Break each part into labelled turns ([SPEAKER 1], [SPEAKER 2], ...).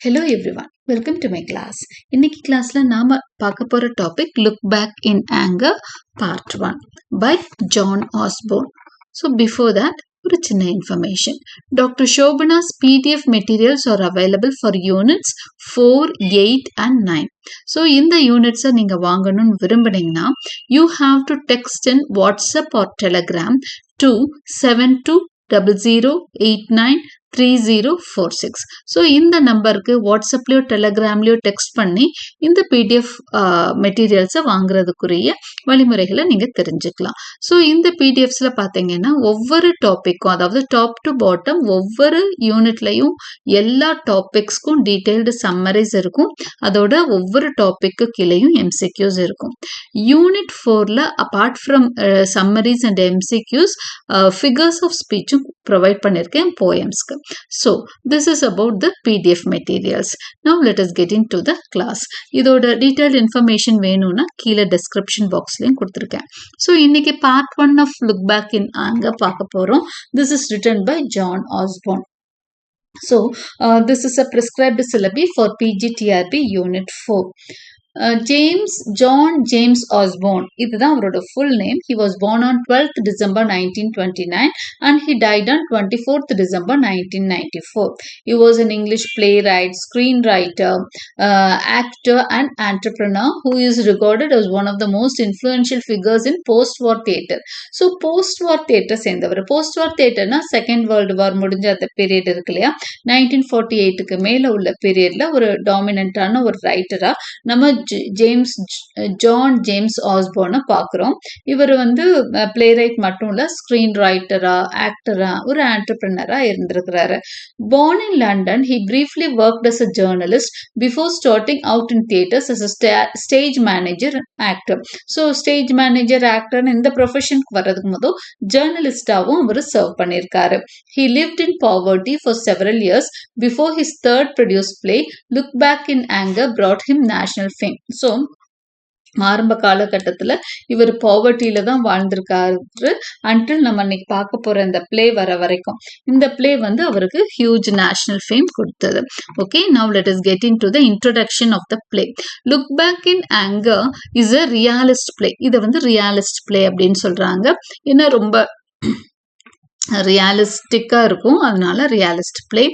[SPEAKER 1] Hello every one welcome to my class இன்னைக்கு கிளாஸ்ல நாம பார்க்க போற topic Look Back in Anger part one by John Osborne so before that ஒரு சின்ன information doctor Shobana's PDF materials are available for units four eight and nine so இந்த யூனிட்ஸை நீங்கள் வாங்கணும்னு விரும்புனீங்கன்னா you have to text in WhatsApp or Telegram two seven two double zero eight nine three zero four six so இந்த நம்பருக்கு வாட்ஸ்அப்லேயோ டெலகிராம்லேயோ text பண்ணி இந்த PDF மெட்டீரியல்ஸை வாங்குறதுக்குரிய வழிமுறைகளை நீங்கள் தெரிஞ்சுக்கலாம். ஸோ இந்த பிடிஎஃப்ஸில் பார்த்தீங்கன்னா ஒவ்வொரு டாப்பிக்கும் அதாவது டாப் டு பாட்டம் ஒவ்வொரு யூனிட்லையும் எல்லா டாபிக்ஸ்க்கும் டீட்டெயில்டு சம்மரிஸ் இருக்கும். அதோட ஒவ்வொரு டாப்பிக்கு கீழேயும் எம்சிக்யூஸ் இருக்கும். யூனிட் ஃபோரில் apart from summaries and MCQs figures of ஸ்பீச்சும் provide பண்ணியிருக்கேன் போயம்ஸ்க்கு so this is about the PDF materials now let us get into the class இதோட டீட்டெயில் இன்ஃபர்மேஷன் வேணும்னா கீழே டிஸ்கிரிப்ஷன் பாக்ஸ்லையும் கொடுத்துருக்கேன். ஸோ இன்னைக்கு part one of Look Back in அங்கே பார்க்க போகிறோம் this is written by John Osborne So, uh, this is a prescribed syllabi for PGTRB Unit 4. James John James Osborne இதுதான் அவரோட full name he was born on twelfth December nineteen twenty nine and he died on twenty fourth December nineteen ninety four he was an English playwright screenwriter actor and entrepreneur who is regarded as one of the most influential figures in post war theatre so post war theatre சேர்ந்தவர் post war தியேட்டர்னா second world war முடிஞ்ச அந்த period இருக்கு இல்லையா nineteen forty எயிட்டுக்கு மேலே உள்ள பீரியட்ல ஒரு டாமினண்டான ஒரு ரைட்டரா நம்ம ஜேம்ஸ் ஜான் ஜேம்ஸ் ஆஸ்போர்னை பார்க்குறோம். இவர் வந்து பிளே ரைட் மட்டும் இல்லை ஸ்க்ரீன் ரைட்டரா ஆக்டரா ஒரு ஆண்டர்பிரினராக இருந்திருக்கிறாரு. Born in London he briefly work as a journalist before starting out in theatres as a stage manager actor so stage manager ஆக்டர்னு இந்த ப்ரொஃபஷனுக்கு வர்றதுக்கு முதல் ஜேர்னலிஸ்டாகவும் அவர் சர்வ் பண்ணியிருக்காரு. He lived in poverty for several years before his third produce play Look Back in Anger brought him national fame so ஆரம்ப காலகட்டத்தில் இவர் பாவர்ட்டியில தான் வாழ்ந்திருக்காரு. அன்டில் நம்ம இன்னைக்கு பார்க்க போற இந்த பிளே வர வரைக்கும். இந்த பிளே வந்து அவருக்கு ஹியூஜ் நேஷனல் ஃபேம் கொடுத்தது. Okay now let us get into the introduction of the play Look Back in Anger is a realist play இதை வந்து ரியாலிஸ்ட் பிளே அப்படின்னு சொல்றாங்க. ஏன்னா ரொம்ப ரியாலிஸ்டிக்காக இருக்கும். அதனால realist play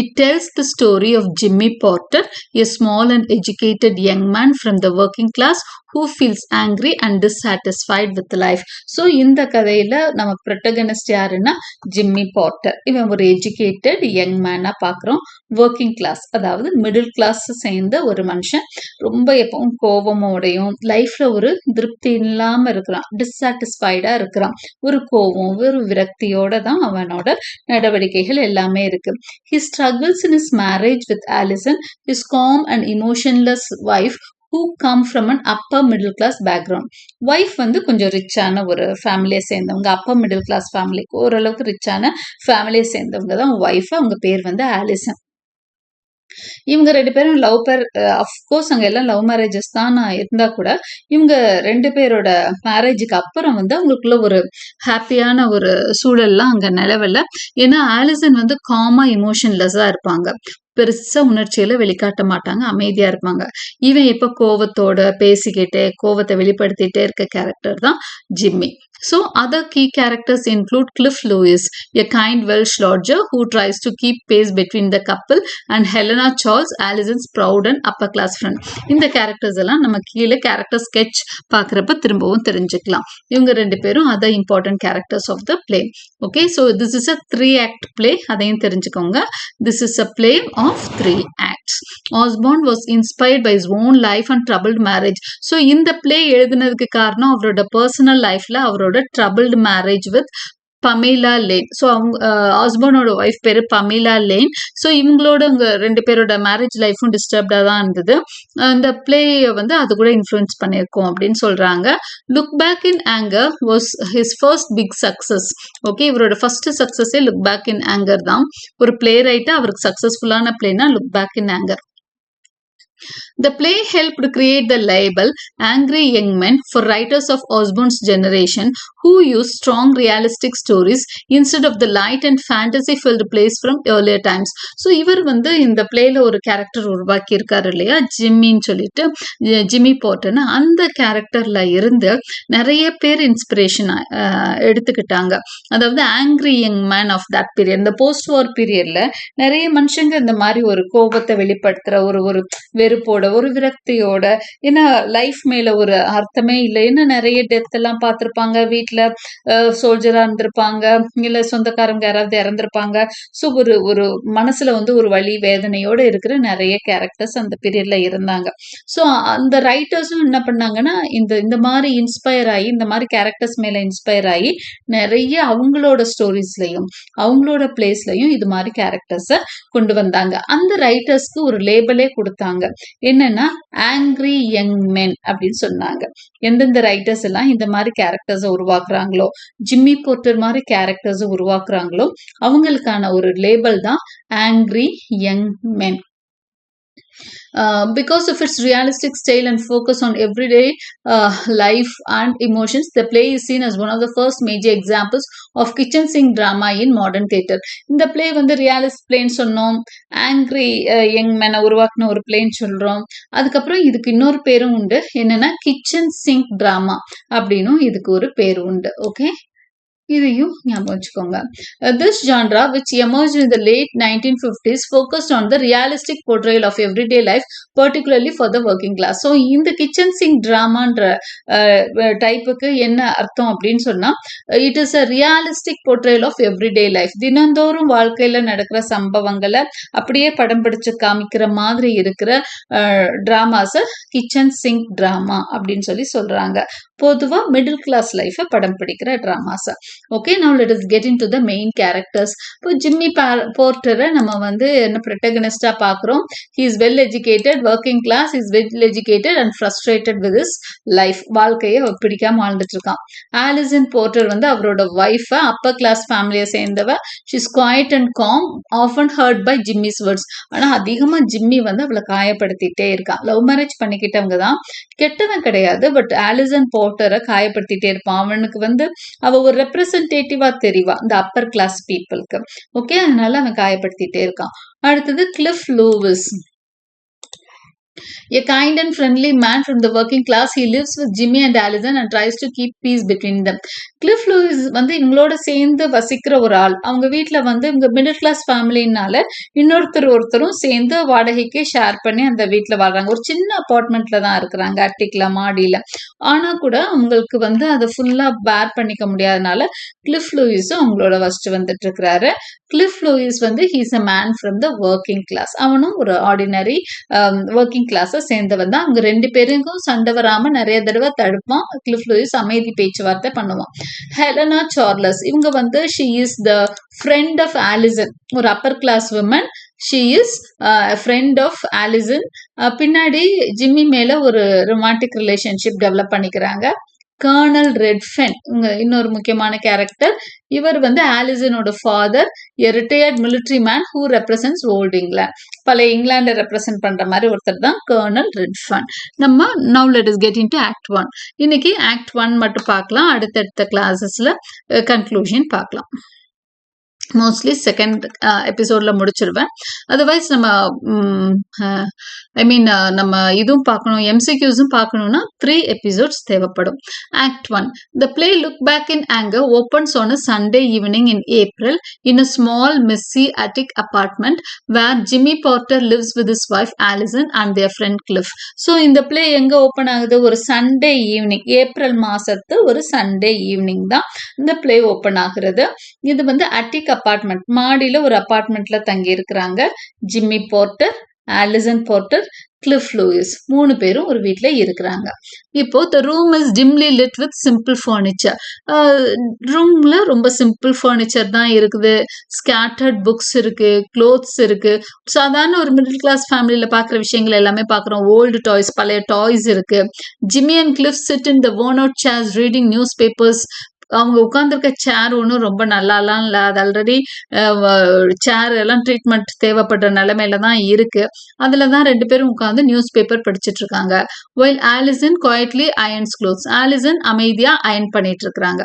[SPEAKER 1] it tells the story of Jimmy Porter a small and educated young man from the working class who feels angry and dissatisfied with life so இந்த கதையில் நம்ம ப்ரொட்டகனிஸ்ட் யாருன்னா ஜிம்மி பார்ட்டர் இவன் ஒரு எஜுகேட்டட் யங் மேனாக பார்க்குறோம் working class அதாவது middle class சேர்ந்த ஒரு மனுஷன். ரொம்ப எப்பவும் கோபமோடையும் லைஃப்பில் ஒரு திருப்தி இல்லாமல் இருக்கிறான். டிஸ்சாட்டிஸ்ஃபைடாக இருக்கிறான். ஒரு கோபம் ஒரு விரக்தியோட தான் அவனோட நடவடிக்கைகள் எல்லாமே இருக்கு. He struggles in his marriage with Alison his calm and emotionless wife who come from an upper middle class background wife வந்து கொஞ்சம் ரிச்சான ஒரு ஃபேமிலியை சேர்ந்தவங்க. அப்பர் மிடில் கிளாஸ் ஃபேமிலிக்கு ஓரளவுக்கு ரிச்சான ஃபேமிலியை சேர்ந்தவங்க தான் ஒய்ஃப் அவங்க பேர் வந்து ஆலிசன் இவங்க ரெண்டு பேரும் லவ் பேர் அஃப்கோர்ஸ் அங்கே எல்லாம் லவ் மேரேஜஸ் தான் இருந்தா கூட இவங்க ரெண்டு பேரோட மேரேஜுக்கு அப்புறம் வந்து அவங்களுக்குள்ள ஒரு ஹாப்பியான ஒரு சூழல்லாம் அங்கே நிலவில்ல ஏன்னா ஆலிசன் வந்து காமா இமோஷன்லெஸ்ஸாக இருப்பாங்க. பெருசா உணர்ச்சியில வெளிக்காட்ட மாட்டாங்க அமைதியா இருப்பாங்க. இவன் இப்ப கோவத்தோட பேசிக்கிட்டே கோவத்தை வெளிப்படுத்திட்டே இருக்க கேரக்டர் தான் Jimmy. So, other key characters include Cliff Lewis, a kind Welsh lodger who tries to keep pace between the couple, and Helena Charles, Alison's proud and upper class friend. இந்த கேரக்டர்ஸ் எல்லாம் நம்ம கீழே character sketch பார்க்குறப்ப திரும்பவும் தெரிஞ்சுக்கலாம். இவங்க ரெண்டு பேரும் other important characters of the play okay so this is a three act play அதையும் தெரிஞ்சுக்கோங்க. This is a play of three acts Osborne was inspired by his own life and troubled marriage so இந்த play எழுதுனதுக்கு காரணம் அவரோட personal லைஃப்ல அவரோட troubled marriage with Pamela Lane so அவங்க ஹஸ்பண்டோட ஒய்ஃப் பேர் பமீலா லேன் ஸோ இவங்களோட உங்க ரெண்டு பேரோட மேரேஜ் லைஃப்பும் டிஸ்டர்ப்டாக தான் இருந்தது. அந்த பிளேயை வந்து அது கூட இன்ஃப்ளூயன்ஸ் பண்ணியிருக்கோம் அப்படின்னு சொல்றாங்க. Look Back in Anger was his first big success okay இவரோட ஃபர்ஸ்ட் சக்ஸஸே லுக் பேக் இன் ஆங்கர் தான். ஒரு பிளே ரைட்டாக அவருக்கு சக்ஸஸ்ஃபுல்லான பிளேனா Look Back in Anger The play helped create the label Angry Young Men for writers of Osborne's generation who used strong realistic stories instead of the light and fantasy filled plays from earlier times. So இவர் வந்து இந்த பிளேல ஒரு character உருவாக்கி இருக்காரு இல்லையா ஜிம்மின்னு சொல்லிட்டு Jimmy போர்ட்னு அந்த கேரக்டர்ல இருந்து நிறைய பேர் இன்ஸ்பிரேஷன் எடுத்துக்கிட்டாங்க அதாவது angry young man of that period இந்த போஸ்ட் வார் பீரியட்ல நிறைய மனுஷங்க இந்த மாதிரி ஒரு கோபத்தை வெளிப்படுத்துற ஒரு ஒரு வெறுப்போட ஒரு விரக்தியோட ஏன்னா லைஃப் மேல ஒரு அர்த்தமே இல்லை. ஏன்னா நிறைய டெத் எல்லாம் பார்த்திருப்பாங்க. வீட்டுல சோல்ஜரா இருந்திருப்பாங்க. இல்ல சொந்தக்காரங்க யாராவது இறந்திருப்பாங்க. ஸோ ஒரு ஒரு மனசுல வந்து ஒரு வழி வேதனையோட இருக்கிற நிறைய கேரக்டர்ஸ் அந்த பீரியட்ல இருந்தாங்க. ஸோ அந்த ரைட்டர்ஸும் என்ன பண்ணாங்கன்னா இந்த இந்த மாதிரி இன்ஸ்பயர் ஆகி இந்த மாதிரி கேரக்டர்ஸ் மேல இன்ஸ்பயர் ஆகி நிறைய அவங்களோட ஸ்டோரிஸ்லயும் அவங்களோட பிளேஸ்லயும் இது மாதிரி கேரக்டர்ஸை கொண்டு வந்தாங்க. அந்த ரைட்டர்ஸ்க்கு ஒரு லேபிளே கொடுத்தாங்க. என்னன்னா ஆங்கிரி யங் மென் அப்படின்னு சொன்னாங்க. எந்தெந்த ரைட்டர்ஸ் எல்லாம் இந்த மாதிரி கேரக்டர்ஸை உருவாக்குறாங்களோ ஜிம்மி போர்ட்டர் மாதிரி கேரக்டர்ஸை உருவாக்குறாங்களோ அவங்களுக்கான ஒரு லேபிள் தான் angry young men Uh, because of its realistic style and focus on everyday uh, life and emotions, the play is seen as one of the first major examples of kitchen sink drama in modern theatre. இந்த play வந்து realist பிளேன்னு சொன்னோம் angry young மேனை உருவாக்குன ஒரு பிளேன்னு சொல்றோம் அதுக்கப்புறம் இதுக்கு இன்னொரு பேரும் உண்டு என்னன்னா கிச்சன் சிங்க் டிராமா அப்படின்னும் இதுக்கு ஒரு பேர் உண்டு ஓகே இதையும் ஞாபகம் வச்சுக்கோங்க. This genre which emerge in the late nineteen fifties focused on the realistic portrayal of everyday life particularly for the working class so இந்த கிச்சன் சிங் ட்ராமான்ற டைப்புக்கு என்ன அர்த்தம் அப்படின்னு சொன்னா it is a realistic portrayal of everyday life தினந்தோறும் வாழ்க்கையில நடக்கிற சம்பவங்களை அப்படியே படம் பிடிச்சு காமிக்கிற மாதிரி இருக்கிற ட்ராமாஸை கிச்சன் சிங்க் டிராமா அப்படின்னு சொல்லி சொல்றாங்க. பொதுவா மிடில் கிளாஸ் லைஃபை படம் பிடிக்கிற ட்ராமாஸா okay now it is get into the main characters இப்போ ஜிம்மி போர்ட்டரை நம்ம வந்து என்ன ப்ரொட்டகனிஸ்டாக பார்க்குறோம் he is well educated working class is well educated and frustrated with his life வாழ்க்கையை பிடிக்காம வாழ்ந்துட்டு இருக்கான். ஆலிசன் போர்ட்டர் வந்து அவரோட ஒய்ஃபை அப்பர் கிளாஸ் ஃபேமிலியை சேர்ந்தவ. She's quiet and calm of and hurt by Jimmy's words ஆனா அதிகமா ஜிம்மி வந்து அவளை காயப்படுத்திட்டே இருக்கான் லவ் மேரேஜ் பண்ணிக்கிட்டவங்க தான். கெட்டவன் கிடையாது பட் ஆலிசன் டாக்டரை காயப்படுத்திட்டே இருப்பான். அவனுக்கு வந்து அவ ஒரு ரெப்ரசன்டேட்டிவா தெரிவா இந்த அப்பர் கிளாஸ் பீப்புளுக்கு ஓகே அதனால அவன் காயப்படுத்திட்டே இருக்கான். அடுத்தது Cliff Lewis. A kind and friendly man from the working class, he lives with Jimmy and Allison and tries to keep peace between them. Cliff Lewis வந்து இவங்களோட சேர்ந்து வசிக்கிற ஒரு ஆள். அவங்க வீட்டில் வந்து இவங்க மிடில் கிளாஸ் ஃபேமிலினால இன்னொருத்தர் ஒருத்தரும் சேர்ந்து வாடகைக்கு ஷேர் பண்ணி அந்த வீட்டில் வாழ்றாங்க. ஒரு சின்ன அப்பார்ட்மெண்ட்ல தான் இருக்கிறாங்க அட்டிக்கில் மாடியில். ஆனால் கூட அவங்களுக்கு வந்து அதை ஃபுல்லாக பேர் பண்ணிக்க முடியாதனால கிளிஃப் லூயிஸும் அவங்களோட ஃபஸ்ட்டு வந்துட்டு இருக்கிறாரு. கிளிஃப் லூயிஸ் வந்து he's a man from the working class அவனும் ஒரு ஆர்டினரி ஒர்க்கிங் um, கிளாஸை சேர்ந்தவர் தான். அவங்க ரெண்டு பேருக்கும் சண்டை வராம நிறைய தடவை தடுப்பான். கிளிஃப் லூயிஸ் அமைதி பேச்சுவார்த்தை பண்ணுவான். ஹெலனா சார்லஸ் இவங்க வந்து she is the friend of Alison ஒரு upper class woman she is friend of Alison பின்னாடி ஜிம்மி மேல ஒரு ரொமான்டிக் ரிலேஷன்ஷிப் டெவலப் பண்ணிக்கிறாங்க. கர்னல் ரெட்ஃபென் இன்னொரு முக்கியமான கேரக்டர் இவர் வந்து ஆலிசனோட father a retired military man who represents old England பழைய இங்கிலாண்டை ரெப்ரசென்ட் பண்ற மாதிரி ஒருத்தர் தான் கர்னல் ரெட்ஃபன். நம்ம now let us get into act one இன்னைக்கு ஆக்ட் ஒன் மட்டும் பார்க்கலாம் அடுத்தடுத்த கிளாஸஸ்ல கன்க்ளூஷன் பார்க்கலாம். மோஸ்ட்லி செகண்ட் எபிசோட்ல முடிச்சிருவேன். அதர்வைஸ் நம்ம ஐ மீன் நம்ம இதுவும் பார்க்கணும் எம்சிக்யூஸும் பார்க்கணும்னா த்ரீ எபிசோட்ஸ் தேவைப்படும். Act one the play look back in anger opens on a Sunday evening in April in a small messy attic apartment where Jimmy Porter lives with his wife Alison and their friend Cliff so இந்த play எங்க open ஆகுது? ஒரு Sunday evening April மாசத்து ஒரு Sunday evening தான் இந்த play open ஆகுறது. இது வந்து அட்டிக் அப்பார்ட்மெண்ட் மாடியில் ஒரு அப்பார்ட்மெண்ட்ல தங்கி இருக்கிறாங்க Jimmy Porter Alison Porter Cliff Lewis மூணு பேரும் ஒரு வீட்ல இருக்கிறாங்க. இப்போ the room is dimly lit with simple furniture ரூம்ல ரொம்ப சிம்பிள் ஃபர்னிச்சர் தான் இருக்குது. ஸ்கேட்டர்ட் புக்ஸ் இருக்கு க்ளோத்ஸ் இருக்கு. சாதாரண ஒரு மிடில் கிளாஸ் ஃபேமிலியில் பாக்குற விஷயங்கள் எல்லாமே பாக்குறோம். ஓல்டு டாய்ஸ் பழைய டாய்ஸ் இருக்கு. Jimmy and Cliff sit in the worn out chairs reading newspapers அவங்க உட்காந்துருக்க சேர் ஒன்றும் ரொம்ப நல்லாலாம் இல்லை. அது ஆல்ரெடி சேர் எல்லாம் ட்ரீட்மெண்ட் தேவைப்படுற நிலைமையில தான் இருக்கு. அதுல தான் ரெண்டு பேரும் உட்காந்து நியூஸ் பேப்பர் படிச்சுட்டு இருக்காங்க. While Alison quietly irons clothes Alison அமைதியா அயன் பண்ணிட்டு இருக்கிறாங்க.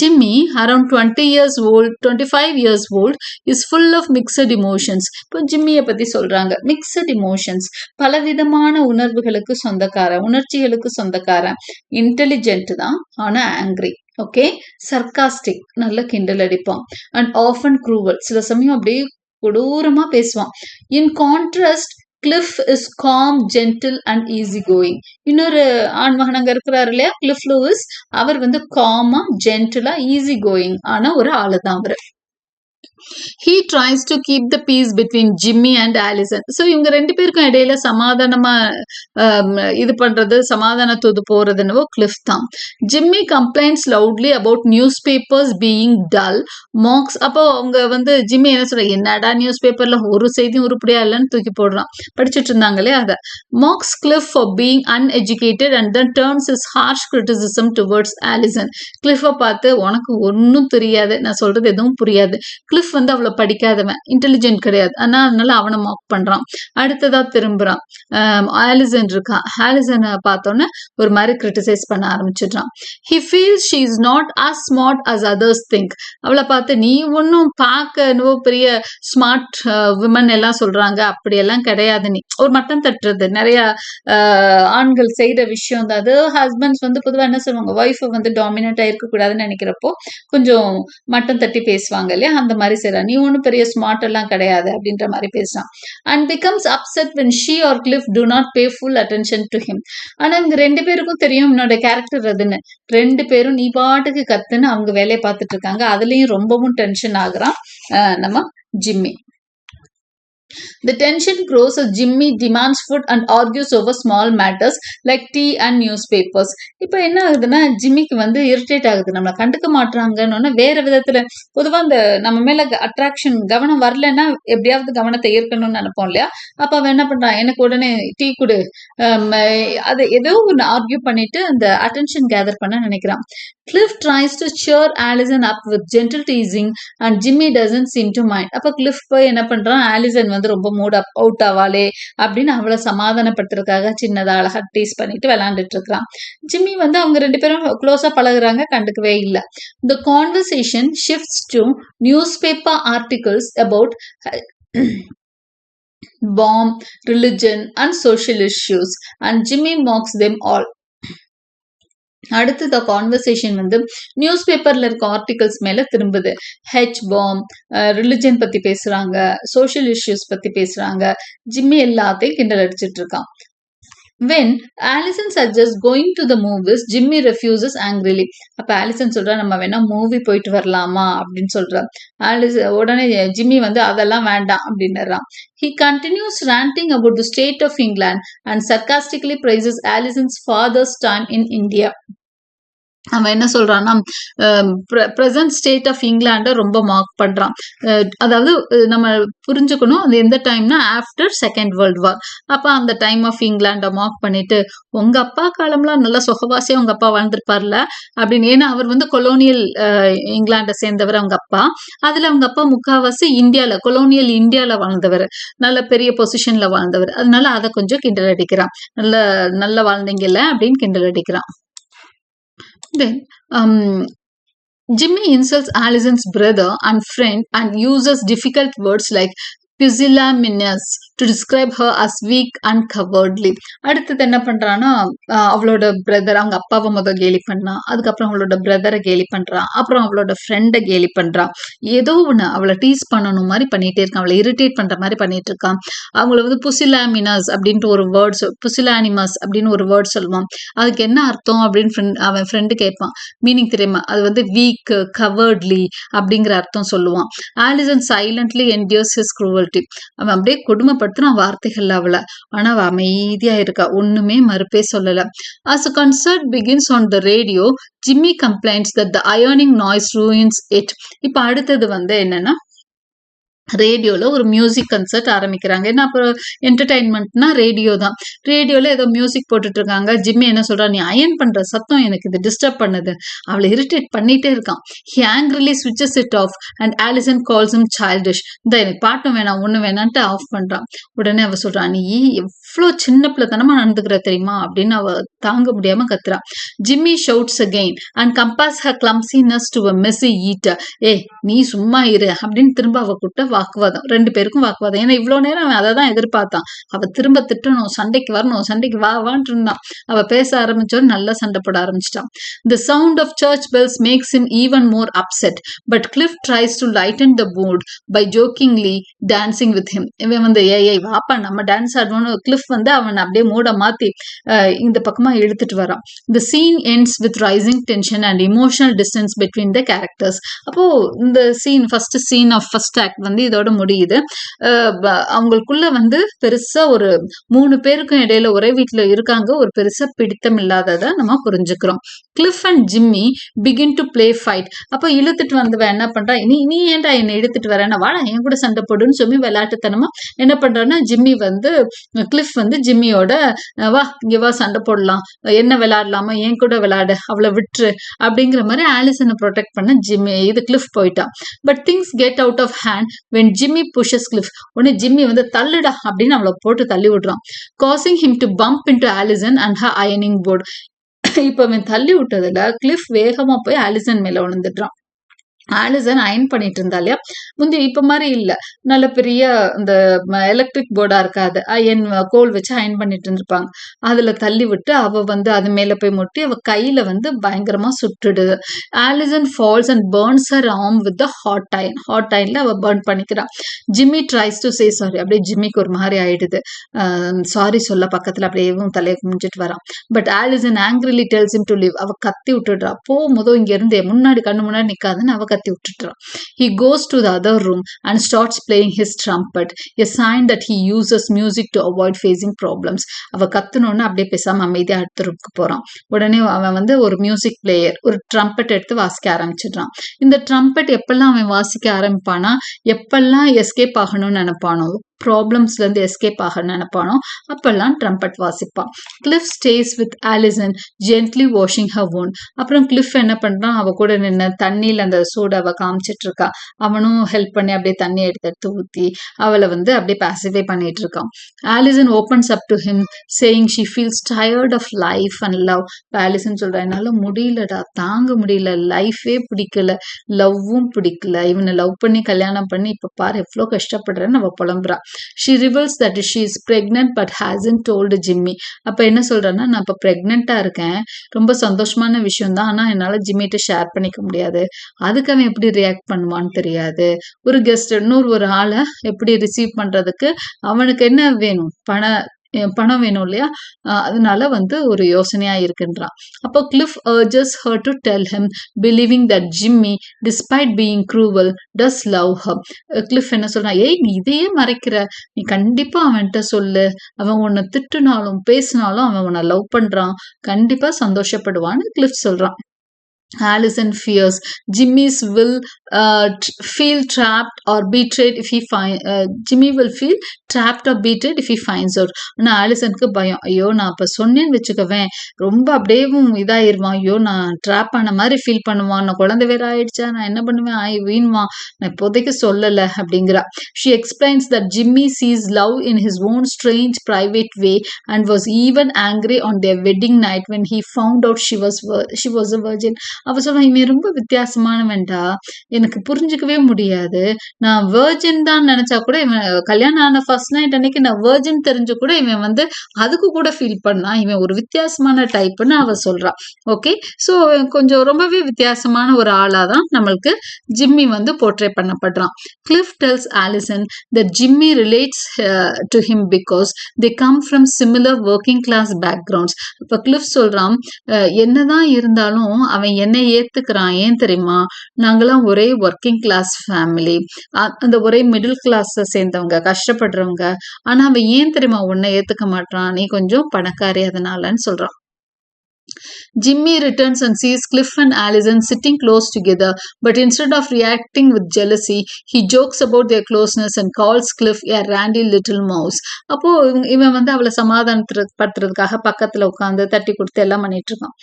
[SPEAKER 1] Jimmy around twenty years old twenty five years old is full of mixed emotions இப்போ ஜிம்மியை பற்றி சொல்கிறாங்க மிக்சட் இமோஷன்ஸ் பலவிதமான உணர்வுகளுக்கு சொந்தக்காரன் உணர்ச்சிகளுக்கு சொந்தக்காரன். இன்டெலிஜென்ட் தான் ஆனால் ஆங்கிரி ஓகே சர்காஸ்டிக் நல்ல கிண்டல் அடிப்பான். அண்ட் ஆஃப் அண்ட் க்ரூவல் சில சமயம் அப்படியே கொடூரமா பேசுவான். In contrast Cliff is calm gentle and easy going இன்னொரு ஆண்மகன் அங்க இருக்கிறாரு இல்லையா? கிளிஃப் லூவிஸ் அவர் வந்து காமா ஜென்டிலா ஈஸி கோயிங் ஆன ஒரு ஆளு தான் அவர். He tries to keep the peace between Jimmy and Alison so இவங்க ரெண்டு பேருக்கும் இடையில சமாதானமா um, இது பண்றது சமாதான தூது கிளிஃப் தான். Jimmy complaints loudly about newspapers being dull mocks அப்போ அவங்க வந்து ஜிம்மி என்ன சொல்ற என்னடா நியூஸ் பேப்பர்ல ஒரு செய்தியும் உருப்படியா இல்லைன்னு தூக்கி போடுறான். படிச்சுட்டு இருந்தாங்களே அதை mocks Cliff for being uneducated and then turns his harsh criticism towards Alison கிளிஃபை பார்த்து உனக்கு ஒன்றும் தெரியாது. நான் சொல்றது எதுவும் புரியாது. கிளிஃப் வந்து அவளை படிக்காதவன். இன்டெலிஜென்ட் கிடையாது. ஆனால் அதனால அவனை மார்க் பண்றான். அடுத்ததா திரும்புறான். ஆலிசன் இருக்கான் ஆலிசனை பார்த்தோன்னே ஒரு மாதிரி கிரிட்டிசைஸ் பண்ண ஆரம்பிச்சிடுறான். He feels she is not as smart as others think அவளை பார்த்து நீ ஒன்றும் பார்க்க என்னவோ பெரிய ஸ்மார்ட் விமன் எல்லாம் சொல்றாங்க. அப்படியெல்லாம் கிடையாது நீ. ஒரு மட்டம் தட்டுறது. நிறைய ஆஹ், ஆண்கள் செய்யற விஷயம் தான். அது ஹஸ்பண்ட்ஸ் வந்து பொதுவாக என்ன சொல்லுவாங்க? ஒய்ஃபை வந்து டாமினேட்டாக இருக்கக்கூடாதுன்னு நினைக்கிறப்போ கொஞ்சம் மட்டம் தட்டி பேசுவாங்க இல்லையா? அந்த மாதிரி செய்யறா நீ ஒன்றும் பெரிய ஸ்மார்ட் எல்லாம் கிடையாது அப்படின்ற மாதிரி பேசுறான். And becomes upset when she or Cliff do not pay full attention to him ஆனா இவங்க ரெண்டு பேருக்கும் தெரியும் என்னோட கேரக்டர் அதுன்னு ரெண்டு பேரும் நீ பாட்டுக்கு கத்துன்னு அவங்க வேலையை பார்த்துட்டு இருக்காங்க. அதுலயும் ரொம்பவும் டென்ஷன் ஆகுறான் நம்ம Jimmy. The tension grows as Jimmy demands food and argues over small matters like tea and newspapers. இப்போ என்ன ஆகுதுன்னா ஜிம்மிக்கு வந்து இரிட்டேட் ஆகுது. நம்மளை கண்டுக்க மாட்றாங்கன்னு வேற விதத்துல பொதுவாக அந்த நம்ம மேல அட்ராக்ஷன் கவனம் வரலன்னா எப்படியாவது கவனத்தை ஈர்க்கணும்னு நினைப்போம் இல்லையா? அப்ப அவன் என்ன பண்றான்? எனக்கு உடனே டீ கொடு. அது ஏதோ ஒன்று ஆர்கியூ பண்ணிட்டு அந்த அட்டென்ஷன் கேதர் பண்ண நினைக்கிறான். Cliff tries to cheer Alison up with gentle teasing and Jimmy doesn't seem to mind அப்போ கிளிஃப் போய் என்ன பண்றான்? ஆலிசன் வந்து ரொம்ப மூட் அப் அவுட் ஆவாளே அப்படின்னு அவளை சமாதானப்படுத்துறதுக்காக சின்னதா அழகா டீஸ் பண்ணிட்டு விளையாண்டுட்டு இருக்கிறான் ஜிம்மி வந்து அவங்க ரெண்டு பேரும் க்ளோஸா பழகுறாங்க கண்டுக்கவே இல்லை the conversation shifts to newspaper articles about bomb, religion, and social issues, and Jimmy mocks them all. அடுத்து த கான்வர்சேஷன் வந்து நியூஸ் பேப்பர்ல இருக்க ஆர்டிகல்ஸ் மேல திரும்புது. ஹெச் பாம் ரிலிஜன் பத்தி பேசுறாங்க சோஷியல் இஷ்யூஸ் பத்தி பேசுறாங்க ஜிம்மி எல்லாத்தையும் கிண்டல் அடிச்சிட்டு இருக்கான். When Alison suggest going to the movies Jimmy refuses angrily அப்ப ஆலிசன் சொல்றா நம்ம வேணா மூவி போயிட்டு வரலாமா அப்படின்னு சொல்றா. ஆலிஸ் உடனே ஜிம்மி வந்து அதெல்லாம் வேண்டாம் அப்படின்னுறான். He continues ranting about the state of England and sarcastically praises Alison's father's time in India அவன் என்ன சொல்றான்னா ப்ரெசன்ட் ஸ்டேட் ஆஃப் இங்கிலாண்டை ரொம்ப மார்க் பண்றான். அதாவது நம்ம புரிஞ்சுக்கணும் அது எந்த டைம்னா ஆஃப்டர் செகண்ட் வேர்ல்ட் வார் அப்ப அந்த டைம் ஆஃப் இங்கிலாண்டை மார்க் பண்ணிட்டு உங்க அப்பா காலம்லாம் நல்லா சொகவாசியா உங்க அப்பா வாழ்ந்திருப்பார்ல? அப்படின்னு. ஏன்னா அவர் வந்து கொலோனியல் இங்கிலாண்டை சேர்ந்தவர் அவங்க அப்பா. அதுல அவங்க அப்பா முக்காவாசி இந்தியால கொலோனியல் இந்தியால வாழ்ந்தவர். நல்ல பெரிய பொசிஷன்ல வாழ்ந்தவர். அதனால அதை கொஞ்சம் கிண்டல் அடிக்கிறான். நல்ல நல்ல வாழ்ந்தீங்கல்ல? அப்படின்னு கிண்டல் அடிக்கிறான். Then, um, Jimmy insults Allison's brother and friend and uses difficult words like pusillanimous to describe her as weak and cowardly அடுத்தது என்ன பண்றான்னா அவளோட பிரதர் அவங்க அப்பாவை முதல் கேலி பண்ணான் அதுக்கப்புறம் அவளோட பிரதரை கேலி பண்றான் அப்புறம் அவளோட ஃப்ரெண்டை கேலி பண்றான் ஏதோ ஒன்று அவளை டீஸ் பண்ணணும் மாதிரி பண்ணிட்டே இருக்கான். அவளை இரிட்டேட் பண்ற மாதிரி பண்ணிட்டு இருக்கான். அவங்கள வந்து புசிலாமினஸ் அப்படின்ட்டு ஒரு வேர்ட்ஸ் புசிலானிமஸ் அப்படின்னு ஒரு வேர்ட் சொல்லுவான். அதுக்கு என்ன அர்த்தம் அப்படின்னு ஃப்ரெண்ட் அவன் ஃப்ரெண்டு கேட்பான். மீனிங் தெரியுமா? அது வந்து வீக் கவர்ட்லி அப்படிங்கிற அர்த்தம் சொல்லுவான். Alison silently endures his cruelty அவன் அப்படியே பத்திரம் வார்த்தைகள் அவள. ஆனா அவ அமைதியா இருக்கா? ஒண்ணுமே மறுப்பே சொல்லல. As a concert begins on the radio Jimmy complaints that the ironing noise ruins it இப்ப அடுத்தது வந்து என்னன்னா ரேடியோவில் ஒரு மியூசிக் கன்சர்ட் ஆரம்பிக்கிறாங்க. ஏன்னா அப்புறம் என்டர்டைன்மெண்ட்னா ரேடியோ தான். ரேடியோவில் ஏதோ மியூசிக் போட்டுட்டு இருக்காங்க ஜிம்மி என்ன சொல்றா நீ அயன் பண்ற சத்தம் எனக்கு இது டிஸ்டர்ப் பண்ணுது. அவளை இரிட்டேட் பண்ணிட்டே இருக்கான். He angrily ஸ்விட்சஸ் it off and Alison calls him childish இந்த எனக்கு பாட்டும் வேணாம் ஒன்று வேணான்ட்டு ஆஃப் பண்றான். உடனே அவள் சொல்றா நீ எவ்வளோ சின்ன பிள்ளைத்தனமா நடந்துக்கிற தெரியுமா? அப்படின்னு அவள் தாங்க முடியாம கத்துறா. Jimmy shouts again and compares her clumsiness to a messy eater ஏய் நீ சும்மா இரு அப்படின்னு திரும்ப அவள் கூட்ட வாக்குவாதம். ரெண்டு பேருக்கும் வாக்குவாதம். ஏன்னா இவ்வளோ நேரம் அவன் அதை தான் எதிர்பார்த்தான். அவ திரும்ப திட்டணும் சண்டைக்கு வரணும் சண்டைக்கு வா வான்ட்டு இருந்தான். அவ பேச ஆரம்பிச்சோன்னு நல்லா சண்டை போட ஆரம்பிச்சிட்டான். The sound of church bells makes him even more upset but Cliff tries to lighten the mood by jokingly dancing with him இவன் வந்து ஏ ஏய் வாப்பா நம்ம டான்ஸ் ஆடணும்னு கிளிஃப் வந்து அவன் அப்படியே மூட மாத்தி இந்த பக்கமா இழுத்துட்டு வரான். The scene ends with rising tension and emotional distance between the characters அப்போ இந்த scene first scene of first act வந்து இதோட முடியுது. அவங்களுக்குள்ள வந்து பெருசா ஒரு மூணு பேருக்கும் இடையில ஒரே வீட்டுல இருக்காங்க. ஒரு பெருசா பிடித்தம் இல்லாததை நம்ம புரிஞ்சுக்கிறோம். Cliff and Jimmy begin to play fight அப்போ இழுத்துட்டு வந்தவன் என்ன பண்றா? நீ நீ ஏன்டா என்னை இழுத்துட்டு வரேன்னா வாடா என் கூட சண்டை போடுன்னு சொல்லி விளையாட்டுத்தனமா என்ன பண்றான்னா ஜிம்மி வந்து கிளிஃப் வந்து ஜிம்மியோட வா இங்க வா சண்டை போடலாம். என்ன விளையாடலாமா? என் கூட விளையாடு. அவளை விட்டுரு. அப்படிங்கிற மாதிரி ஆலிசனை ப்ரொடெக்ட் பண்ண ஜிம்மி இது கிளிஃப் போயிட்டான். But things get out of hand when Jimmy pushes Cliff உடனே ஜிம்மி வந்து தள்ளுடா அப்படின்னு அவளை போட்டு தள்ளி விடுறான். Causing him to bump into Alison and her அயனிங் board இப்போ அவன் தள்ளி விட்டதுல கிளிஃப் வேகமா போய் ஆலிசன் மேல விழுந்துடுறான் ஆலிசன் அயன் பண்ணிட்டு இருந்தா இல்லையா? முந்தி இப்ப மாதிரி இல்ல. நல்ல பெரிய இந்த எலக்ட்ரிக் போர்டா இருக்காது. அயன் கோல் வச்சு அயன் பண்ணிட்டு இருந்திருப்பாங்க. அதுல தள்ளி விட்டு அவ வந்து அது மேல போய் முட்டி அவ கையில வந்து பயங்கரமா சுட்டுடுது. Alison falls and burns her arm with the hot iron hot அயன்ல அவ பேர்ன் பண்ணிக்கிறான் Jimmy tries to say sorry அப்படியே ஜிம்மிக்கு ஒரு மாதிரி ஆயிடுது. சாரி சொல்ல பக்கத்துல அப்படியே தலையை குமிஞ்சிட்டு வரான். But Alison angrily tells him to leave அவ கத்தி விட்டுடுறா. போகும்போதோ இங்க இருந்து முன்னாடி கண்ணு முன்னாடி நிக்காதுன்னு அவ கத்தி விட்டுட்டுறான் he goes to the other room and starts playing his trumpet a sign that he uses music to avoid facing problems அவ கத்துனோன்னு அப்படியே பேசாம அமைதியாக அடுத்த ரூமுக்கு போறான். உடனே அவன் வந்து ஒரு மியூசிக் பிளேயர் ஒரு ட்ரம்பட் எடுத்து வாசிக்க ஆரம்பிச்சிடுறான். இந்த ட்ரம்பட் எப்பெல்லாம் அவன் வாசிக்க ஆரம்பிப்பானா? எப்பெல்லாம் எஸ்கேப் ஆகணும்னு நினைப்பானோ? ப்ராப்ளம்ஸ்ல இருந்து எஸ்கேப் ஆக நினைப்பானோ? அப்பெல்லாம் trumpet வாசிப்பான். Cliff stays with Alison gently washing her arm அப்புறம் கிளிஃப் என்ன பண்றான்? அவ கூட நின்று தண்ணியில அந்த சூட அவ காமிச்சிட்டு இருக்கா. அவனும் ஹெல்ப் பண்ணி அப்படியே தண்ணி எடுத்து எடுத்து ஊத்தி அவளை வந்து அப்படியே பாசிஃபை பண்ணிட்டு இருக்கான். Alison opens up to him saying she feels tired of life and love Alison சொல்ற என்னால முடியலடா. தாங்க முடியல. லைஃபே பிடிக்கல. லவ்வும் பிடிக்கல. இவனை லவ் பண்ணி கல்யாணம் பண்ணி இப்ப பாரு எவ்வளோ கஷ்டப்படுறேன்னு அவ புலம்புறா. She reveals that she is pregnant but hasn't told Jimmy அப்ப என்ன சொல்றேன்னா நான் இப்போ ப்ரெக்னெண்ட்டாக இருக்கேன். ரொம்ப சந்தோஷமான விஷயம் தான் ஆனா என்னால ஜிம்மிகிட்ட ஷேர் பண்ணிக்க முடியாது. அதுக்கு அவன் எப்படி ரியாக்ட் பண்ணுவான்னு தெரியாது. ஒரு கெஸ்ட் இன்னொரு ஒரு ஆளை எப்படி ரிசீவ் பண்றதுக்கு அவனுக்கு என்ன வேணும்? பண பணம் வேணும் இல்லையா? அதனால வந்து ஒரு யோசனையா இருக்குன்றான். அப்போ Cliff urges her to tell him believing that Jimmy despite being cruel does love her. Cliff என்ன சொல்றான்? ஏய் நீ இதையே மறைக்கிற. நீ கண்டிப்பா அவன்கிட்ட சொல்லு. அவன் உன்னை திட்டுனாலும் பேசினாலும் அவன் உன்னை லவ் பண்றான். கண்டிப்பா சந்தோஷப்படுவான்னு கிளிஃப் சொல்றான். Alison fears Jimmy's will uh, feel trapped or betrayed if he find uh, Jimmy will feel trapped or betrayed if he finds out ஆனால் ஆலிசனுக்கு பயம் ஐயோ நான் இப்போ சொன்னேன்னு வச்சுக்கவேன் ரொம்ப அப்படியேவும் இதாயிருவான் ஐயோ நான் ட்ராப் ஆன மாதிரி ஃபீல் பண்ணுவான் நான் குழந்தை வேற ஆயிடுச்சா நான் என்ன பண்ணுவேன் ஆய் வீண்வான் நான் இப்போதைக்கு சொல்லலை அப்படிங்கிறா she explains that Jimmy sees love in his own strange private way and was even angry on their wedding night when he found out she was she was a virgin அவர் சொல்லுவான் இவன் ரொம்ப வித்தியாசமானவன்டா எனக்கு புரிஞ்சுக்கவே முடியாது. நான் வேர்ஜின் தான் நினைச்சா கூட இவன் கல்யாணம் ஆன ஃபர்ஸ்ட் நைட் அன்னைக்கு நான் வேர்ஜின் தெரிஞ்சு கூட இவன் வந்து அதுக்கு கூட ஃபீல் பண்ணான். இவன் ஒரு வித்தியாசமான டைப்னு அவ சொல்றா. ஓகே ஸோ கொஞ்சம் ரொம்பவே வித்தியாசமான ஒரு ஆளா தான் நம்மளுக்கு ஜிம்மி வந்து portray பண்ணப்படுறான். Cliff tells Alison the Jimmy relates to him because they come from similar working class backgrounds இப்போ கிளிஃப் சொல்றான் என்னதான் இருந்தாலும் அவன் என்னை ஏத்துக்கிறான். ஏன் தெரியுமா? நாங்களாம் ஒரே ஒர்க்கிங் கிளாஸ் ஃபேமிலி அந்த ஒரே மிடில் கிளாஸ் சேர்ந்தவங்க கஷ்டப்படுறவங்க. ஆனா அவன் ஏன் தெரியுமா உன்னை ஏத்துக்க மாட்டான் நீ கொஞ்சம் பணக்காரி அதனாலன்னு சொல்றான். Jimmy returns and sees Cliff and Allison sitting close together, but instead of reacting with jealousy, he jokes about their closeness and calls Cliff a randy little mouse. அப்போ இவன் வந்து அவளை சமாதானப்படுத்துறதுக்காக பக்கத்துல உட்காந்து தட்டி கொடுத்து எல்லாம் பண்ணிட்டு இருக்கான்.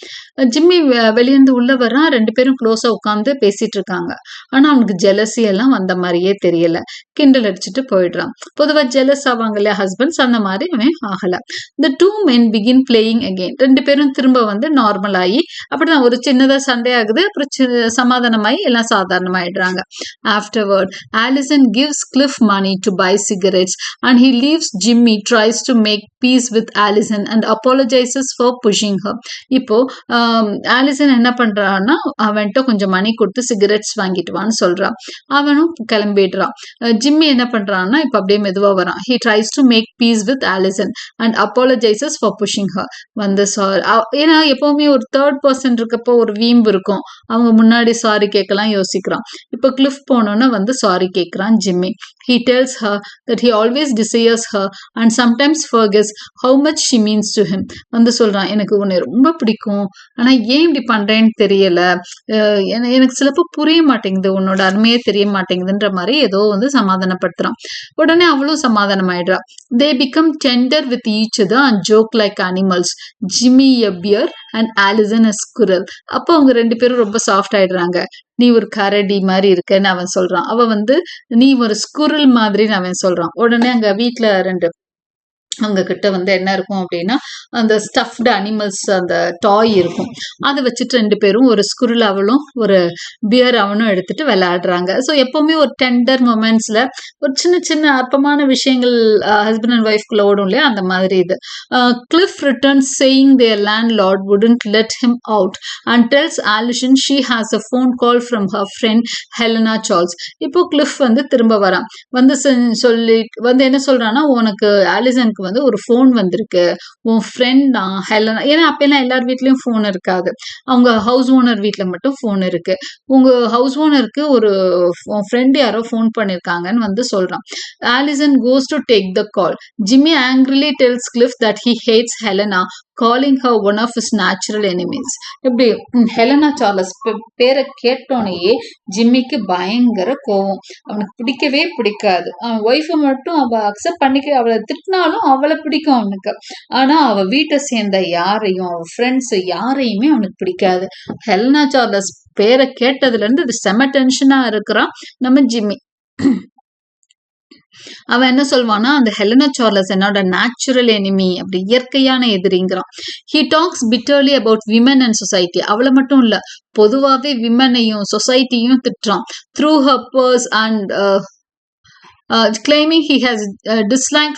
[SPEAKER 1] ஜிம்மி வெளியிருந்து வெளியேந்து உள்ள வரான் ரெண்டு பேரும் க்ளோஸா உட்காந்து பேசிட்டு இருக்காங்க. ஆனா அவனுக்கு ஜெலசி எல்லாம் வந்த மாதிரியே தெரியல. கிண்டல் அடிச்சுட்டு போயிடுறான். பொதுவா ஜெலஸ் ஆவாங்க இல்லையா? ஹஸ்பண்ட்ஸ் அந்த மாதிரி அவன் ஆகல. இந்த two men begin playing again ரெண்டு பேரும் திரும்ப வந்து நார்மல் ஆகி அப்படிதான் ஒரு சின்னதா சண்டை ஆகுது அப்புறம் சமாதானமாயி எல்லாம் சாதாரணமாயிடுறாங்க. Afterward Alison gives Cliff money to buy cigarettes and he leaves Jimmy tries to make peace with Alison and apologises for pushing her இப்போ um, ஆலிசன் என்ன பண்றான்னா அவன்கிட்ட கொஞ்சம் மணி கொடுத்து சிகரெட்ஸ் வாங்கிட்டு வான்னு சொல்றான். அவனும் கிளம்பிடுறான். ஜிம்மி என்ன பண்றான்னா இப்போ அப்படியே மெதுவா வரான். He tries to make peace with Alison and apologises for pushing her வந்து சாரி ஏன்னா எப்பவுமே ஒரு தேர்ட் பர்சன் இருக்கப்போ ஒரு வீம்பு இருக்கும். அவங்க முன்னாடி சாரி கேட்கலாம் யோசிக்கிறான். இப்போ கிளிஃப் போனோன்னா வந்து சாரி கேட்கிறான் Jimmy. He tells her that he always desires her and sometimes forgets how much she means to him வந்து சொல்றான் எனக்கு உன்னை ரொம்ப பிடிக்கும். ஆனா ஏன் இப்படி பண்றேன்னு தெரியல. எனக்கு சிலப்போ புரிய மாட்டேங்குது. உன்னோட அருமையே தெரிய மாட்டேங்குதுன்ற மாதிரி ஏதோ வந்து சமாதானப்படுத்துறான். உடனே அவளும் சமாதானம் ஆயிடுறா they become tender with each other and joke like animals Jimmy a bear and Alison a squirrel அப்போ அவங்க ரெண்டு பேரும் ரொம்ப சாஃப்ட் ஆயிடுறாங்க. நீ ஒரு கரடி மாதிரி இருக்கன்னு அவன் சொல்றான். அவ வந்து நீ ஒரு ஸ்குரல் மாதிரின்னு அவன் சொல்றான். உடனே அங்க வீட்டுல ரெண்டு அவங்க கிட்ட வந்து என்ன இருக்கும் அப்படின்னா அந்த ஸ்டஃப்டு அனிமல்ஸ் அந்த டாய் இருக்கும். அதை வச்சுட்டு ரெண்டு பேரும் ஒரு ஸ்குருல் அவளும் ஒரு பியர் அவனும் எடுத்துட்டு விளையாடுறாங்க. ஸோ எப்பவுமே ஒரு டெண்டர் மொமெண்ட்ஸ்ல ஒரு சின்ன சின்ன அற்பமான விஷயங்கள் ஹஸ்பண்ட் அண்ட் ஒய்ஃப்குள்ள ஓடும் இல்லையா? அந்த மாதிரி இது. Cliff return saying their landlord wouldn't let him out and tells Alison she has a phone call from her friend Helena Charles இப்போ கிளிஃப் வந்து திரும்ப வரான். வந்து செ- சொல்லி வந்து என்ன சொல்றான்னா உனக்கு ஆலிசனுக்கு வந்து ஒரு ஃபோன் வந்திருக்கு. உன் ஃப்ரெண்ட் தான். ஹெலனா ஏன்னா அப்பெல்லாம் எல்லார் வீட்லயும் ஃபோன் இருக்காது. அவங்க ஹவுஸ் ஓனர் வீட்ல மட்டும் ஃபோன் இருக்கு. உங்க ஹவுஸ் ஓனருக்கு ஒரு ஃப்ரெண்ட் யாரோ ஃபோன் பண்ணிருக்காங்கன்னு வந்து சொல்றான். Alison goes to take the call Jimmy angrily tells Cliff that he hates Helena calling how one of is natural enemies இப்படி ஹெலனா சார்லஸ் பேரை கேட்டோனேயே ஜிம்மிக்கு பயங்கர கோவம். அவனுக்கு பிடிக்கவே பிடிக்காது. அவன் ஒய்ஃபை மட்டும் அவள் அக்செப்ட் பண்ணிக்க அவளை திட்டினாலும் அவளை பிடிக்கும் அவனுக்கு. ஆனா அவள் வீட்டை சேர்ந்த யாரையும் அவள் ஃப்ரெண்ட்ஸ் யாரையுமே அவனுக்கு பிடிக்காது. ஹெலனா சார்லஸ் பேரை கேட்டதுல இருந்து இது செம டென்ஷனாக இருக்கிறான் நம்ம ஜிம்மி. அவன் என்ன சொல்வானா அந்த ஹெலனா சார்லஸ் என்னோட நேச்சுரல் எனிமி அப்படி இயற்கையான எதிரிங்கிறான். He talks bitterly about women and society அவளை மட்டும் இல்ல பொதுவாகவே விமனையும் சொசைட்டியும் திட்டுறான். Through ஹப்பர்ஸ் and claiming he he has uh,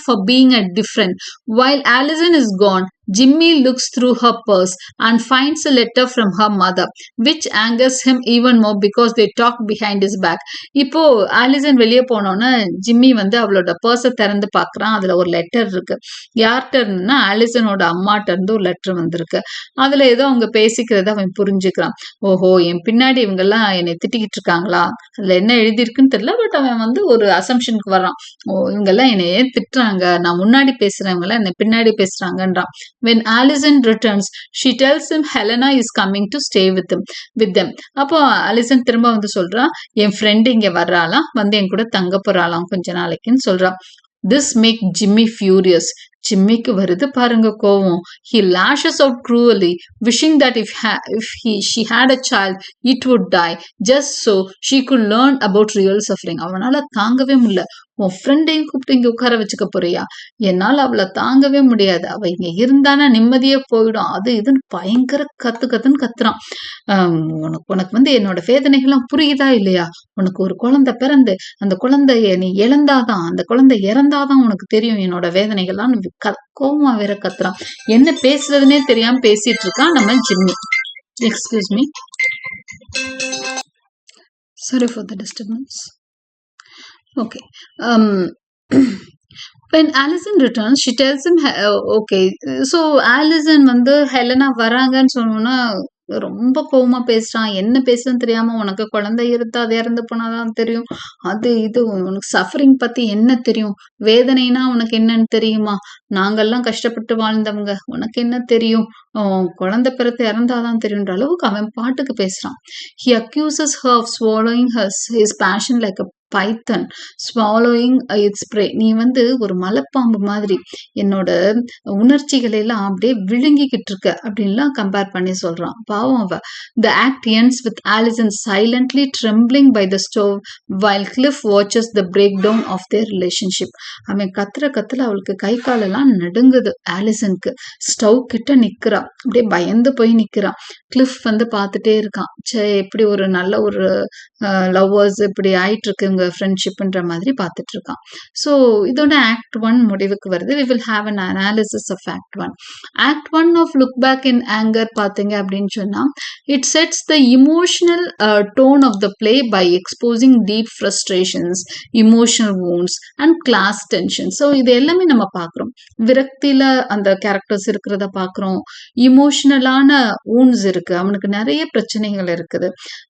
[SPEAKER 1] for being for different while Alison While gone is Jimmy looks through her purse and finds a letter from her mother, which angers him even more because they talk behind his back. இப்போ Alison வெளியே போனோன்னு Jimmy வந்து அவளோட பர்ஸை திறந்து பார்க்குறான். அதுல ஒரு லெட்டர் இருக்கு. யார்கிட்ட இருந்துன்னா ஆலிசனோட அம்மாட்ட இருந்து ஒரு லெட்டர் வந்திருக்கு. அதுல ஏதோ அவங்க பேசிக்கிறத அவன் புரிஞ்சுக்கிறான். ஓஹோ என் பின்னாடி இவங்கெல்லாம் என்னை திட்டிக்கிட்டு இருக்காங்களா? அதுல என்ன எழுதியிருக்குன்னு தெரியல பட் அவன் வந்து ஒரு அசம்ஷனுக்கு வர்றான். ஓ இவங்கெல்லாம் என்னை ஏன் திட்டுறாங்க. நான் முன்னாடி பேசுறவங்க என்னை பின்னாடி பேசுறாங்கன்றான். When Alison returns she tells him Helena is coming to stay with with them அப்போ அலிசன் திரும்ப வந்து சொல்றா என் ஃப்ரெண்டு இங்க வர்றாளாம் வந்து என் கூட தங்க போறாளாம் கொஞ்ச நாளைக்குன்னு சொல்றா திஸ் மேக் ஜிம்மி ஃபியூரியஸ் ஜிம்மிக்கு வருது பாருங்க கோவம் he lashes out cruelly wishing that if if he she had a child it would die just so she could learn about real suffering அவனால் தாங்கவே முடியல உன் ஃப்ரெண்டையும் கூப்பிட்டு இங்க உட்கார வச்சுக்க போறியா? என்னால அவளை தாங்கவே முடியாது. அவ இங்க இருந்தானா நிம்மதியே போயிடும். அது இதுன்னு பயங்கர கத்து கத்துன்னு கத்துறான். உனக்கு உனக்கு வந்து என்னோட வேதனைகள்லாம் புரியுதா இல்லையா? உனக்கு ஒரு குழந்தை பிறந்து அந்த குழந்தைய நீ இழந்தாதான் அந்த குழந்தை இறந்தாதான் உனக்கு தெரியும் என்னோட வேதனைகள்லாம் க- வேற கத்துறான். என்ன பேசுறதுனே தெரியாம பேசிட்டு இருக்கான் நம்ம Jimmy. Excuse me sorry for the disturbance. Okay. Um when Allison returns she tells him uh, okay uh, so Allison வந்து ஹெலனா வராங்கன்னு சொன்னோன்னா ரொம்ப கோவமா பேசுறான் என்ன பேசுன்னு தெரியாம உனக்கு குழந்தை இருந்தா அது இறந்து போனாதான் தெரியும். அது இது உனக்கு சஃபரிங் பத்தி என்ன தெரியும்? வேதனைனா உனக்கு என்னன்னு தெரியுமா? நாங்கெல்லாம் கஷ்டப்பட்டு வாழ்ந்தவங்க. உனக்கு என்ன தெரியும்? குழந்தை பிறத்து இறந்தாதான் தெரியுன்ற அளவுக்கு அவன் பாட்டுக்கு பேசுறான். He accuses her of swallowing his his passion like a python. Swallowing its prey நீ வந்து ஒரு மலைப்பாம்பு மாதிரி என்னோட உணர்ச்சிகளை எல்லாம் அப்படியே விழுங்கிக்கிட்டு இருக்க அப்படின்லாம் கம்பேர் பண்ணி சொல்றான். பாவம் அவ. The act ends with Alison silently trembling by the stove while Cliff watches the break down of their relationship அவன் கத்துற கத்துல அவளுக்கு கை காலெல்லாம் நடுங்குது ஆலிசனுக்கு ஸ்டவ் கிட்ட நிக்கிறா. அப்படியே பயந்து போய் நிக்கிறான் கிளிஃப் வந்து பார்த்துட்டே இருக்கான். சே எப்படி ஒரு நல்ல ஒரு லவ்வர்ஸ் இப்படி ஆயிட்டு இருக்கு அவங்க ஃப்ரெண்ட்ஷிப்ன்ற மாதிரி பார்த்துட்டு இருக்கான் ஸோ இதோட ஆக்ட் ஒன் முடிவுக்கு வருது. We will have an analysis of act one act one of Look Back in Anger பார்த்தீங்க அப்படின்னு சொன்னா it sets the emotional tone of the play by exposing deep frustrations emotional wounds and class tension so இது எல்லாமே நம்ம பார்க்குறோம். விரக்தியில் அந்த characters இருக்கிறத பார்க்குறோம். இமோஷனலான ஊன்ஸ் இருக்கு. அவனுக்கு நிறைய பிரச்சனைகள் இருக்குது.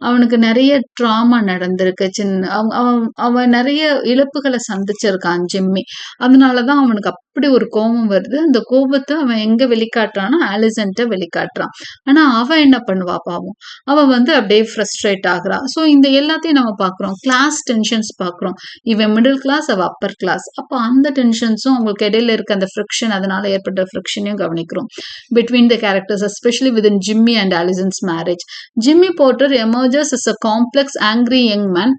[SPEAKER 1] அவனுக்கு நிறைய ட்ராமா நடந்திருக்கு. சின்ன அவன் அவன் அவன் நிறைய இழப்புகளை சந்திச்சிருக்கான் ஜிம்மி. அதனாலதான் அவனுக்கு அப்படி ஒரு கோபம் வருது. அந்த கோபத்தை அவன் எங்க வெளிக்காட்டுறான்னா ஆலிசன்ட்ட வெளிக்காட்டுறான். ஆனா அவன் என்ன பண்ணுவா பாவம்? அவ வந்து அப்படியே ஃப்ரஸ்ட்ரேட் ஆகுறா. ஸோ இந்த எல்லாத்தையும் நம்ம பாக்குறோம் கிளாஸ் டென்ஷன்ஸ் பாக்குறோம் இவன் மிடில் கிளாஸ் அவ அப்பர் கிளாஸ் அப்போ அந்த டென்ஷன்ஸும் அவங்களுக்கு இடையில இருக்க அந்த ஃப்ரிக்ஷன் அதனால ஏற்பட்ட ஃப்ரிக்ஷனையும் கவனிக்கிறோம். Between the characters especially with Jimmy and Alison's marriage Jimmy Porter emerges is a complex angry young man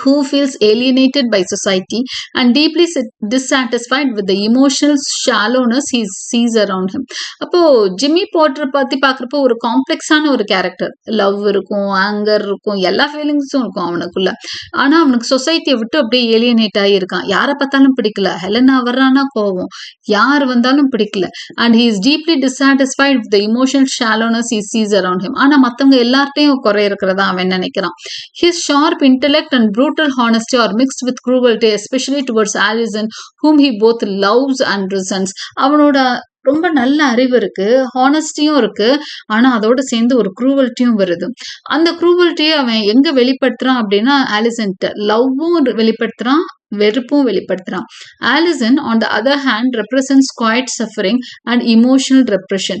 [SPEAKER 1] who feels alienated by society and deeply dissatisfied with the emotional shallowness he sees around him. அப்போ Jimmy Porter பத்தி பாக்குறப்போ ஒரு காம்ப்ளெக்ஸான ஒரு character love இருக்கும் anchor இருக்கும் எல்லா ஃபீலிங்ஸும் இருக்கும் அவனுக்குள்ள. ஆனா அவனுக்கு சொசைட்டியை விட்டு அப்படியே ஏலியனேட் ஆகியிருக்கான். யாரை பார்த்தாலும் பிடிக்கல. ஹெலனா வர்றானா கோவம். யார் வந்தாலும் பிடிக்கல. And he is deeply dissatisfied with emotional shallowness he sees around him ஆனா மத்தவங்க எல்லார்ட்டையும் குறை இருக்கிறதா அவன் நினைக்கிறான். His sharp intellect and brutal honesty are mixed with cruelty especially towards Allison whom he both loves and resents. அவனோட ரொம்ப நல்ல அறிவு இருக்கு ஹானஸ்டியும் இருக்கு ஆனா அதோட சேர்ந்து ஒரு குரூவல்ட்டியும் வருது. அந்த குரூவல்ட்டியை அவன் எங்க வெளிப்படுத்துறான் அப்படின்னா ஆலிசன்ட் லவ்வும் வெளிப்படுத்துறான் வெறுப்பும் வெளிப்படுத்துறான். Alison on the other hand represses quiet suffering and emotional repression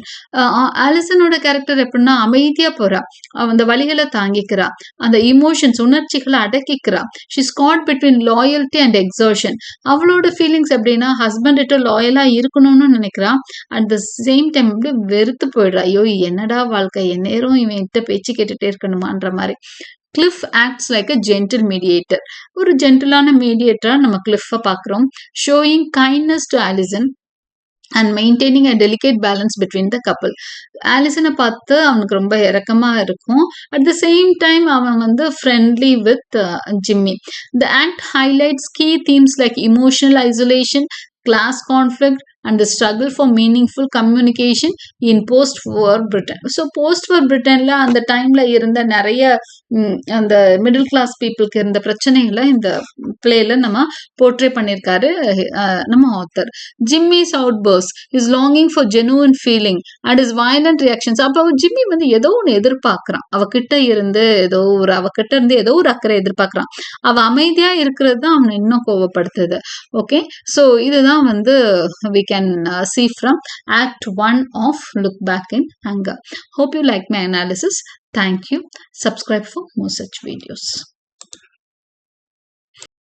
[SPEAKER 1] ஆலிசனோட character எப்படின்னா அமைதியா போறா. அந்த வழிகளை தாங்கிக்கிறா. அந்த இமோஷன்ஸ் உணர்ச்சிகளை அடக்கிக்கிறா. She's caught between loyalty and exertion அவளோட ஃபீலிங்ஸ் எப்படின்னா ஹஸ்பண்ட் கிட்ட லாயலா இருக்கணும்னு நினைக்கிறா. அட் த சேம் டைம் அப்படியே வெறுத்து போயிடுறா. ஐயோ என்னடா வாழ்க்கை? எந்நேரம் இவன் கிட்ட பேச்சு கேட்டுட்டே இருக்கணுமான்ற மாதிரி. Cliff acts like a gentle mediator ஒரு ஜென்டிலான மீடியேட்டரா நம்ம கிளிஃபை பார்க்குறோம். Showing kindness to Alison and maintaining a delicate balance between the couple ஆலிசனை பார்த்து அவனுக்கு ரொம்ப இறக்கமாக இருக்கும். அட் த சேம் டைம் அவன் வந்து friendly with Jimmy the act highlights key themes like emotional isolation class conflict and the struggle for meaningful communication in post war Britain so post war பிரிட்டனில் அந்த டைமில் இருந்த நிறைய அந்த மிடில் கிளாஸ் பீப்புளுக்கு இருந்த பிரச்சனைகளை இந்த பிளேல நம்ம போர்ட்ரே பண்ணியிருக்காரு நம்ம author Jimmy's outbursts is longing for genuine feeling and is violent reactions அப்போ ஜிம்மி வந்து ஏதோ ஒன்று எதிர்பார்க்குறான். அவகிட்ட இருந்து ஏதோ ஒரு அவகிட்ட இருந்து ஏதோ ஒரு அக்கறை எதிர்பார்க்குறான். அவ அமைதியா இருக்கிறது தான் அவனை இன்னும் கோவப்படுத்துது. ஓகே ஸோ இதுதான் வந்து we can uh, see from act 1 of look back in anger. Hope you like my analysis. Thank you. Subscribe for more such videos